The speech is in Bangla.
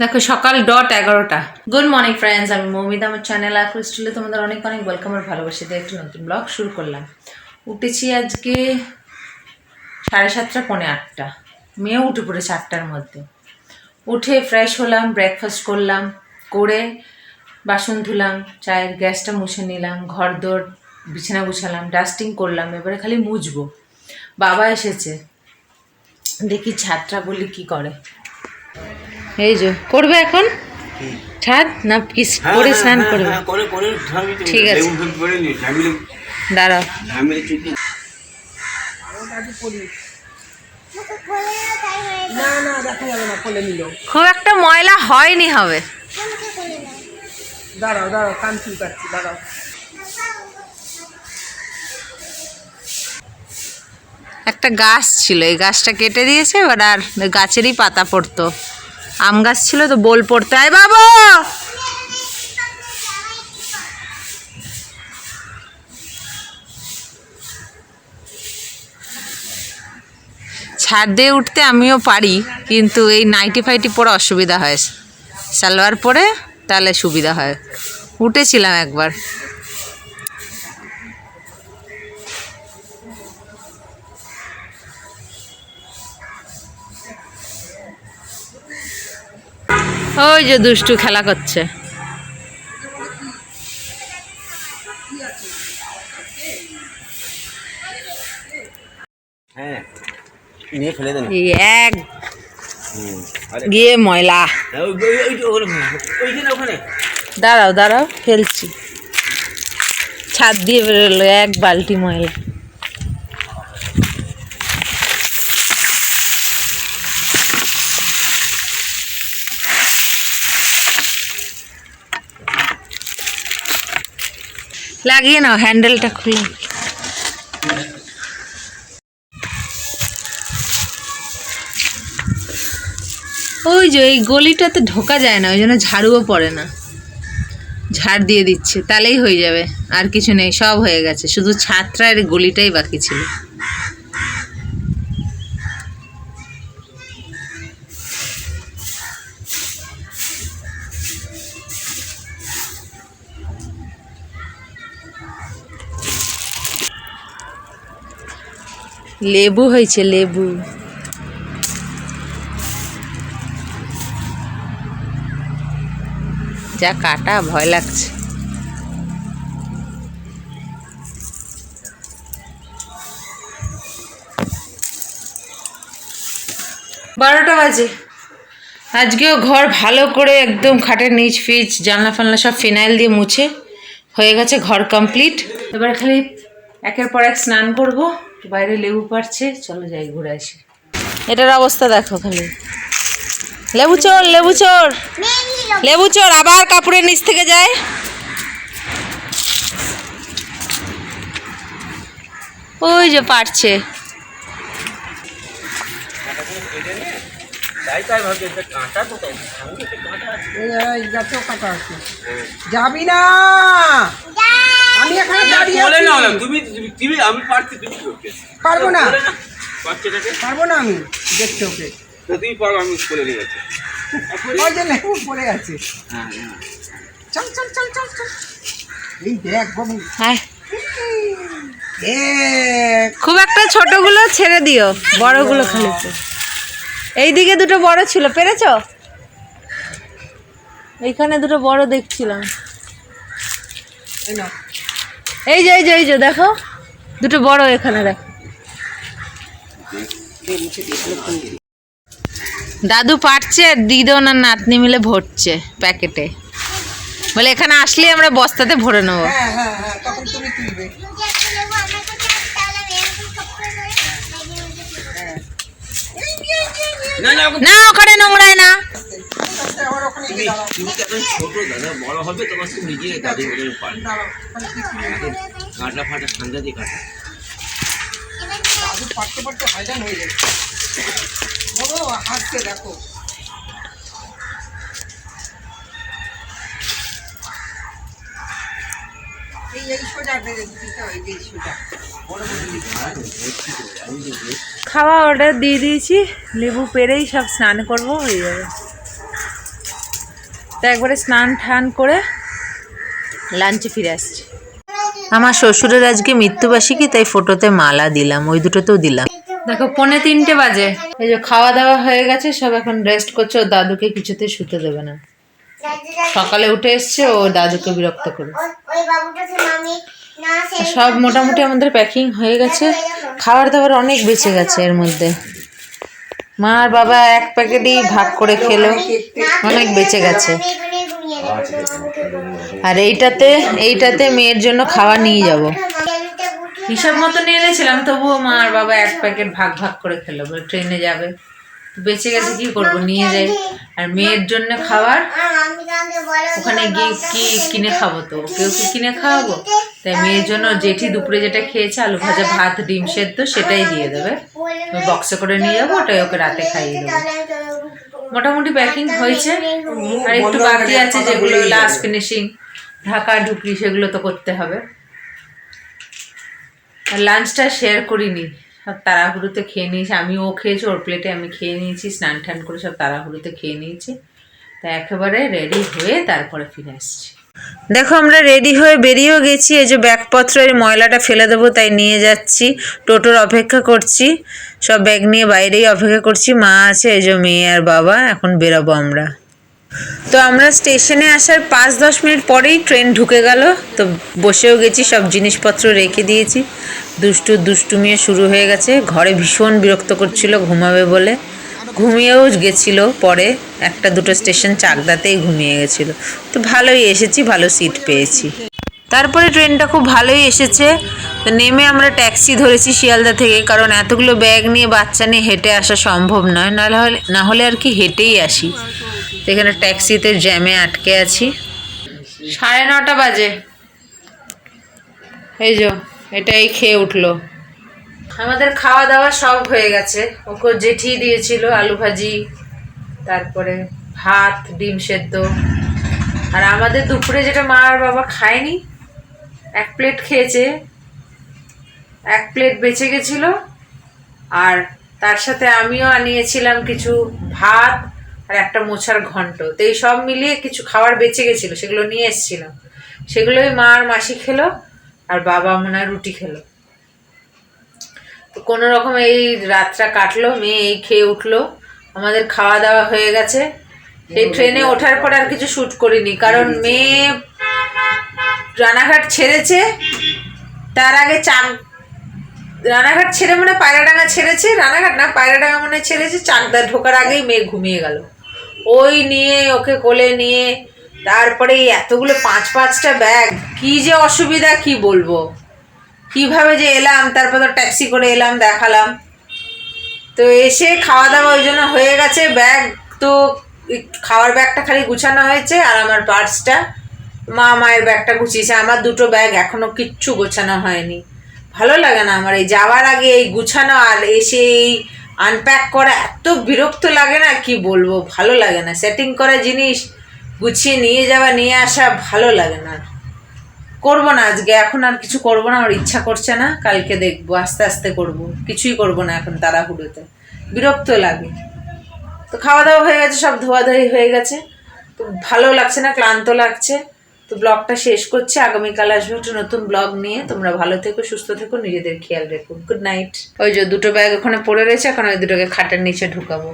দেখো, সকাল ডট এগারোটা। গুড মর্নিং ফ্রেন্ডস আমি মৌমিতা আমার চ্যানেল আর ক্রিস্টালে তোমাদের অনেক অনেক ওয়েলকাম আর ভালোবাসি দিয়ে একটি নতুন ব্লগ শুরু করলাম। উঠেছি আজকে সাড়ে সাতটা, পৌনে আটটা। মেয়েও উঠে পড়েছে আটটার মধ্যে। উঠে ফ্রেশ হলাম ব্রেকফাস্ট করলাম, করে বাসন ধুলাম, চায়ের গ্যাসটা মুছে নিলাম, ঘর দোর বিছানা গুছালাম ডাস্টিং করলাম, এবারে খালি মুছবো। বাবা এসেছে। দেখি ছাদটা বলি কি করে। এই যে করবে এখন? ছাদ না কিস করে স্নান করবে? হ্যাঁ, করে করে ঝামি তো ঠিক আছে। দাঁড়াও। না না দেখা যাবে না কোলে নিল। খুব একটা ময়লা হয়নি হবে। দাঁড়াও দাঁড়াও কান চুলকাচ্ছি দাঁড়াও। একটা গাছ ছিল, এই গাছটা কেটে দিয়েছে, এবার আর গাছেরই পাতা পড়তো। আম গাছ ছিল তো বোল পড়তো। আয় বাবু! ছাদ দিয়ে উঠতে আমিও পারি, কিন্তু এই নাইটি ফাইটি পরে অসুবিধা হয়। সালোয়ার পরে তাহলে সুবিধা হয়। উঠেছিলাম একবার। ওই যে দুষ্টু খেলা করছে। হ্যাঁ এক গিয়ে ময়লা। ওই ওই ওই যে ওখানে ওইখানে ওখানে। দাঁড়াও দাঁড়াও ফেলছি। ছাদ দিয়ে বেরোলো এক বালতি ময়লা। লাগিয়ে নাও হ্যান্ডেলটা খুলে। ওই যে, এই গলিটাতে ঢোকা যায় না, ওই জন্য ঝাড়ুও পড়ে না। ঝাড় দিয়ে দিচ্ছে, তাহলেই হয়ে যাবে, আর কিছু নেই, সব হয়ে গেছে, শুধু ছাত্রা আর গলিটাই বাকি ছিল। লেবু হয়েছে, লেবু। যা কাটা, ভয় লাগছে। বারোটা বাজে। আজকেও ঘর ভালো করে একদম খাটের নিচ ফিচ, জানলা ফানলা সব ফিনাইল দিয়ে মুছে, হয়ে গেছে ঘর কমপ্লিট। এবার খালি একের পর এক স্নান করব। বাইরে লেবু পারছে চলো যাই ঘুরে আসি। এটার অবস্থা দেখো খালি লেবু চোর লেবু চোর! লেবু চোর আবার কাপড়ের নিচ থেকে যায়। ওই যে পারছে যাবি না! আমি এখানে দাঁড়িয়ে বলে আছি না না তুমি তুমি- তুমি আমি পারছি তুমি ওকে পারব না। বাচ্চাটাকে? পারব না আমি দেখতে ওকে। তো তুমি পারো আমি বলে নিয়ে গেছি ওই যে লেবু পড়ে আছে। হ্যাঁ হ্যাঁ। চল চল চল চল চল। এই দেখ বাবু। হ্যাঁ। খুব একটা ছোটগুলো ছেড়ে দিও বড়গুলো খালি এইদিকে দুটো বড় ছিল পেরেছ? এইখানে দুটো বড় দেখছিলাম। এই যে এই যে এই যে দেখো। দুটো বড় এখানে দেখো। দাদু পারছে আর দিদি ওনার নাতনি মিলে ভরছে প্যাকেটে। বলে এখানে আসলে আমরা বস্তাতে ভরে নেব। হ্যাঁ হ্যাঁ হ্যাঁ তখন তুমি তুলবে। না না না ওখানে নোংরায় না। বড় হবে তোমার সঙ্গে নিজে বলে কি তুলবে? কাঁটা ফাটা ঠান্ডা দিয়ে কাটা দাদু পারতে পারতে হয়ে বাবু হাসছে দেখো। এই এই সোজা বেড়ে দিতে হয় এই সোজা। বড় বড় দিতে। খাওয়া অর্ডার দিয়ে দিয়েছি লেবু পেরেই সব স্নান করব হয়ে যাবে। তো একবারে স্নান টান করে লাঞ্চে ফিরে আসছি। আমার শ্বশুরের আজকে মৃত্যুবার্ষিকী, তাই ফটোতে মালা দিলাম, ওই দুটোতেও দিলাম। দেখো, পৌনে তিনটে বাজে। এই যে খাওয়া দাওয়া হয়ে গেছে, সব এখন রেস্ট করছে ও দাদুকে কিছুতে শুতে দেবে না। সকালে উঠে এসছে, ও দাদুকে বিরক্ত করে সব মোটামুটি আমাদের প্যাকিং হয়ে গেছে। খাবার দাবার অনেক বেঁচে গেছে এর মধ্যে। মা আর বাবা এক প্যাকেটই ভাগ করে খেলো। অনেক বেঁচে গেছে। আর এইটাতে এইটাতে মেয়ের জন্য খাওয়া নিয়ে যাব। হিসাব মতো নিয়ে এনেছিলাম, তবুও মা আর বাবা এক প্যাকেট ভাগ ভাগ করে খেলো ট্রেনে যাবে। বেঁচে গেছে, কি করব? নিয়ে যাই। আর মেয়ের জন্য খাবার? ওখানে গিয়ে কি কিনে খাব তো? কেউ কি কিনে খাওয়াবো? তাই মেয়ের জন্য জেঠি দুপুরে যেটা খেয়েছে, আলু ভাজা ভাত, ডিম সেদ্ধ, সেটাই দিয়ে দেবে। বক্সে করে নিয়ে যাব, ওটাই ওকে রাতে খাইয়ে দেবো। মোটামুটি প্যাকিং হয়েছে। আর একটু বাকি আছে যেগুলো লাস্ট ফিনিশিং ঢাকা, ঢুকলি, সেগুলো তো করতে হবে। আর লাঞ্চটা শেয়ার করিনি। তাড়াহুড়োতে খেয়ে নিয়েছি। আমি ও খেয়েছি, ওর প্লেটে আমি খেয়ে নিয়েছি, স্নান টান করে সব তাড়াহুড়োতে খেয়ে নিয়েছি। তা একেবারে রেডি হয়ে তারপরে ফিরে আসছি। দেখো, আমরা রেডি হয়ে বেরিয়েও গেছি। এই যে ব্যাগপত্র, এই ময়লাটা ফেলে দেবো, তাই নিয়ে যাচ্ছি। টোটোর অপেক্ষা করছি। সব ব্যাগ নিয়ে বাইরেই অপেক্ষা করছি। মা আছে, এই যে মেয়ে আর বাবা, এখন বেরোবো আমরা। তো আমরা স্টেশনে আসার পাঁচ দশ মিনিট পরেই ট্রেন ঢুকে গেল। তো বসেও গেছি, সব জিনিসপত্র রেখে দিয়েছি। দুষ্টু দুষ্টুমিয়ে শুরু হয়ে গেছে। ঘরে ভীষণ বিরক্ত করছিল, ঘুমাবে বলে। ঘুমিয়েও গেছিল পরে। একটা দুটো স্টেশন চাকদাতেই ঘুমিয়ে গেছিল। তো ভালোই এসেছি, ভালো সিট পেয়েছি। তারপরে ট্রেনটা খুব ভালোই এসেছে। নেমে আমরা ট্যাক্সি ধরেছি শিয়ালদা থেকে, কারণ এতগুলো ব্যাগ নিয়ে বাচ্চা নিয়ে হেঁটে আসা সম্ভব নয়। না হলে না হলে আর কি হেঁটেই আসি। এখানে ট্যাক্সিতে জ্যামে আটকে আছি। সাড়ে নটা বাজে। এই যো এটাই খেয়ে উঠল। আমাদের খাওয়া দাওয়া সব হয়ে গেছে। ওকে জেঠি দিয়েছিল আলু ভাজি, তারপরে ভাত, ডিম সেদ্ধ। আর আমাদের দুপুরে যেটা মা আর বাবা খায়নি, এক প্লেট খেয়েছে। এক প্লেট বেঁচে গেছিল আর তার সাথে আমিও আনিয়েছিলাম কিছু ভাত আর একটা মোছার ঘন্ট। তো এই সব মিলিয়ে কিছু খাবার বেঁচে গেছিল, সেগুলো নিয়ে এসেছিলাম। সেগুলোই মা আর মাসি খেলো। আর বাবা মনে হয় রুটি খেলো। তো কোনো রকম এই রাতটা কাটলো, মেয়ে এই খেয়ে উঠল, আমাদের খাওয়া দাওয়া হয়ে গেছে। সেই ট্রেনে ওঠার পর আর কিছু শ্যুট করিনি, কারণ মেয়ে রানাঘাট ছেড়েছে, তার আগে চাক রানাঘাট ছেড়ে মানে পায়রাডাঙ্গা ছেড়েছে, রানাঘাট না, পায়রাডাঙ্গা মানে ছেড়েছে চাকদা ঢোকার আগেই মেয়ে ঘুমিয়ে গেল। ওই নিয়ে, ওকে কোলে নিয়ে তারপরে এই এতগুলো পাঁচ পাঁচটা ব্যাগ, কি যে অসুবিধা, কি বলব? কীভাবে যে এলাম, তারপর তো ট্যাক্সি করে এলাম, দেখালাম। তো এসে খাওয়া দাওয়া ওই জন্য হয়ে গেছে, ব্যাগ তো খাওয়ার ব্যাগটা খালি গুছানো হয়েছে আর আমার পার্সটা। মা মায়ের ব্যাগটা গুছিয়েছে, আমার দুটো ব্যাগ এখনও কিচ্ছু গোছানো হয়নি। ভালো লাগে না আমার এই যাওয়ার আগে এই গুছানো আর এসে এই আনপ্যাক করা, এত বিরক্ত লাগে না, কি বলব? ভালো লাগে না। সেটিং করা জিনিস গুছিয়ে নিয়ে যাওয়া, নিয়ে আসা ভালো লাগে না। করব না আজকে, এখন আর কিছু করব না, আমার ইচ্ছা করছে না, কালকে দেখব, আস্তে আস্তে করব, কিছুই করব না এখন তাড়াহুড়োতে। বিরক্ত লাগে। তো খাওয়া দাওয়া হয়ে গেছে, সব ধোয়াধুয়ি হয়ে গেছে। তো ভালো লাগছে না, ক্লান্ত লাগছে। তো ব্লগটা শেষ করছি, আগামীকাল আসবে একটা নতুন ব্লগ নিয়ে। তোমরা ভালো থেকো, সুস্থ থেকো, নিজেদের খেয়াল রেখো। গুড নাইট ওই যে দুটো ব্যাগ ওখানে পড়ে রয়েছে, এখন ওই দুটোকে খাটের নিচে ঢুকাবো।